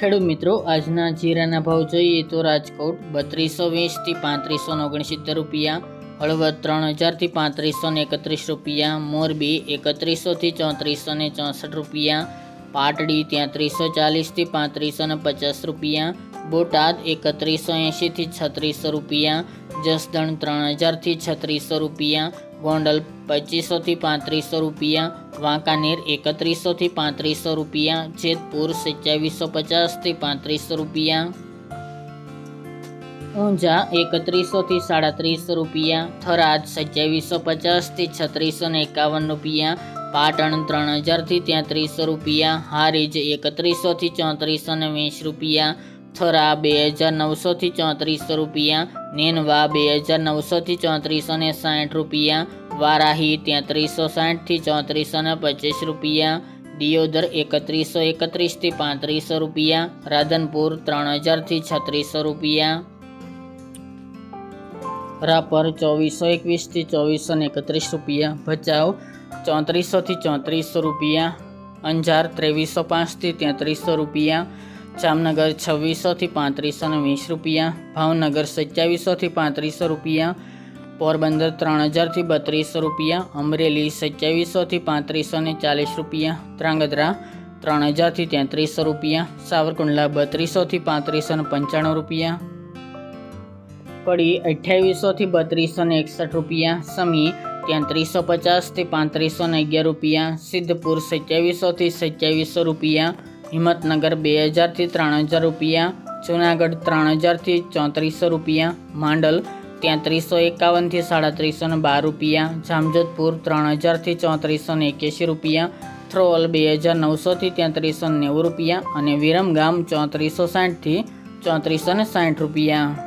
ખેડૂત મિત્રો, આજના જીરાના ભાવ જોઈએ તો રાજકોટ બત્રીસો વીસથી પાંત્રીસો ઓગણસિત્તેર રૂપિયા, હળવદ ત્રણ હજારથી પાંત્રીસો એકત્રીસ રૂપિયા, મોરબી એકત્રીસોથી ચોત્રીસો ને ચોસઠ રૂપિયા, પાટડી ત્યાંત્રીસો ચાલીસથી પાંત્રીસો ને પચાસ રૂપિયા, બોટાદ એકત્રીસો એંશીથી છત્રીસો રૂપિયા, જસદણ ત્રણ હજારથી છત્રીસો રૂપિયા, ગોંડલ પચીસોથી પાંત્રીસો રૂપિયા વાંકાનેર એકત્રીસોથી પાંત્રીસો રૂપિયા, જેતપુર સત્યાવીસો પચાસથી પાંત્રીસો રૂપિયા, ઊંઝા એકત્રીસોથી સાડત્રીસો રૂપિયા, થરાદ સત્યાવીસો પચાસથી છત્રીસો ને એકાવન રૂપિયા, પાટણ ત્રણ હજારથી ત્યાંત્રીસો રૂપિયા, હારીજ એકત્રીસોથી ચોત્રીસો ને વીસ રૂપિયા થરા બે હજાર નવસોથી ચોત્રીસો રૂપિયા, નેનવા બે હજાર નવસોથી ચોત્રીસો ને સાઠ રૂપિયા, વારાહી તેત્રીસો સાઠથી ચોત્રીસો ને પચીસ રૂપિયા, દિયોદર એકત્રીસો એકત્રીસથી પાંત્રીસો રૂપિયા, રાધનપુર ત્રણ હજારથી છત્રીસો રૂપિયા. રાપર ચોવીસો એકવીસથી ચોવીસો ને એકત્રીસ રૂપિયા. ભચાઉ ચોત્રીસોથી ચોત્રીસો રૂપિયા. અંજાર ત્રેવીસો પાંચથી તેત્રીસો રૂપિયા. જામનગર છવ્વીસોથી પાંત્રીસો ને વીસ રૂપિયા, ભાવનગર સત્યાવીસોથી પાંત્રીસો રૂપિયા, પોરબંદર ત્રણ હજારથી બત્રીસો રૂપિયા, અમરેલી સત્યાવીસોથી પાંત્રીસો ને ચાલીસ રૂપિયા, ધ્રાંગધ્રા ત્રણ હજારથી તેત્રીસો રૂપિયા, સાવરકુંડલા બત્રીસોથી પાંત્રીસો ને પંચાણું રૂપિયા કડી અઠ્યાવીસોથી બત્રીસો ને એકસઠ રૂપિયા, સમી તેત્રીસો પચાસથી પાંત્રીસો ને અગિયાર રૂપિયા, સિદ્ધપુર સત્યાવીસોથી સત્યાવીસો રૂપિયા હિંમતનગર બે હજારથી ત્રણ હજાર રૂપિયા, જુનાગઢ ત્રણ હજારથી ચોત્રીસો રૂપિયા, માંડલ ત્યાંત્રીસો એકાવનથી સાડત્રીસો ને બાર રૂપિયા, જામજોધપુર ત્રણ હજારથી ચોત્રીસો ને એક્યાસી રૂપિયા, થ્રોલ બે હજાર નવસોથી ત્યાંત્રીસો નેવું રૂપિયા અને વિરમગામ ચોત્રીસો સાઠથી ચોત્રીસો ને સાઠ રૂપિયા.